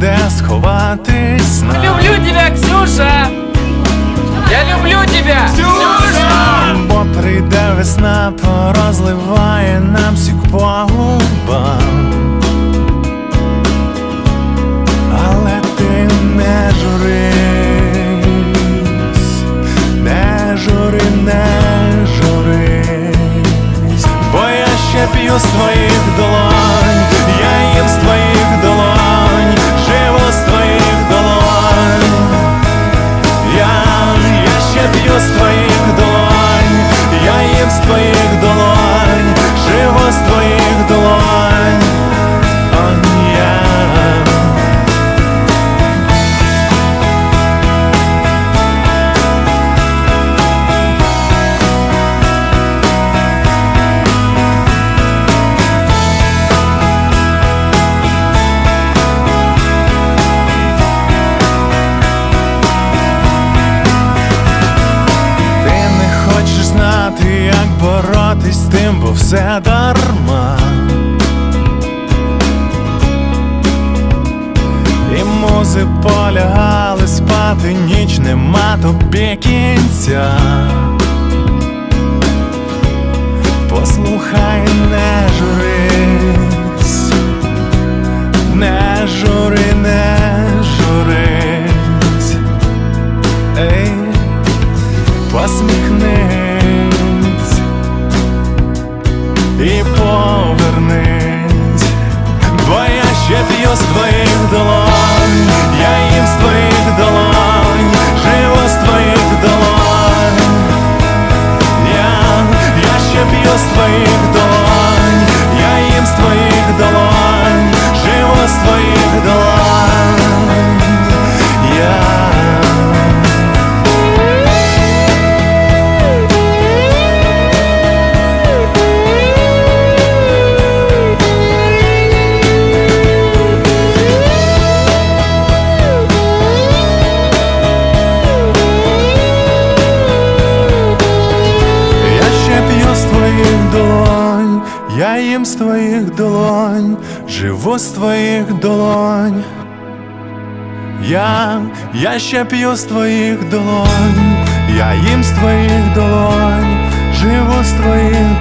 де сховатись нам. Люблю тебе, Ксюша! Я люблю тебе! Ксюша! Бо прийде весна, порозливає нам сік по губам. Але ти не журись, не жури, не журись, бо я ще п'ю з твоїх долонь, я їм з твоїх долонь. Боротись бо все дарма. І музи полягали спати, ніч нема тобі кінця. Послухай, не журись, не жури, не журись. Ей, посміхнись їм з твоїх долонь, живу з твоїх долонь. Я, я ще п'ю з твоїх долонь, я їм з твоїх долонь, живу з твоїх